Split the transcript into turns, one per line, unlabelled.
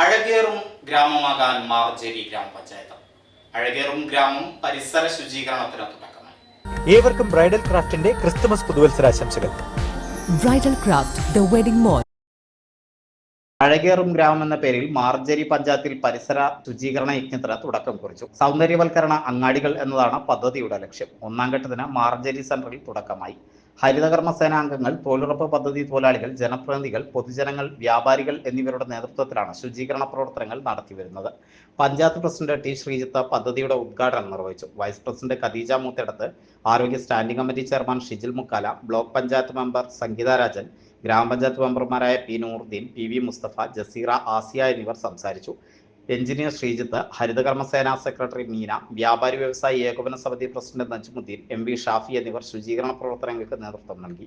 അഴകേറും ഗ്രാമമാകാൻ മാർജരി ഗ്രാമപഞ്ചായത്ത്. അഴകേറും ഗ്രാമം പരിസര ശുചീകരണത്തിന് തുടക്കമായി.
ഏവർക്കും ബ്രൈഡൽ ക്രാഫ്റ്റിന്റെ Christmas പുതുവത്സരാശംസകൾ.
Bridal craft the wedding mall.
അഴകേറും ഗ്രാമം എന്ന പേരിൽ മാർജരി പഞ്ചായത്തിൽ പരിസര ശുചീകരണ യജ്ഞത്തിന് തുടക്കം കുറിച്ചു. സൗന്ദര്യവൽക്കരണ അങ്ങാടികൾ എന്നതാണ് പദ്ധതിയുടെ ലക്ഷ്യം. ഒന്നാം ഘട്ടത്തിന് മാർജരി സെന്ററിൽ തുടക്കമായി. ഹരിതകർമ്മ സേനാംഗങ്ങൾ തൊഴിലുറപ്പ് പദ്ധതി തൊഴിലാളികൾ ജനപ്രതിനിധികൾ പൊതുജനങ്ങൾ വ്യാപാരികൾ എന്നിവരുടെ നേതൃത്വത്തിലാണ് ശുചീകരണ പ്രവർത്തനങ്ങൾ നടത്തിവരുന്നത് പഞ്ചായത്ത് പ്രസിഡന്റ് ടി ശ്രീജിത്ത് പദ്ധതിയുടെ ഉദ്ഘാടനം നിർവഹിച്ചു. വൈസ് പ്രസിഡന്റ് ഖദീജ മൂത്തെടുത്ത് ആരോഗ്യ standing committee chairman Shijil മുക്കാല block panchayat member Sangeetha Rajan ഗ്രാമപഞ്ചായത്ത് മെമ്പർമാരായ P Nooruddin P V Musthafa Jaseera Asiya എന്നിവർ സംസാരിച്ചു. എഞ്ചിനീയർ ശ്രീജിത്ത് ഹരിതകർമ്മസേന സെക്രട്ടറി മീന വ്യാപാരി വ്യവസായി ഏകോപന സമിതി president Najmuddin M V Shafi എന്നിവർ ശുചീകരണ പ്രവർത്തനങ്ങൾക്ക് നേതൃത്വം നൽകി.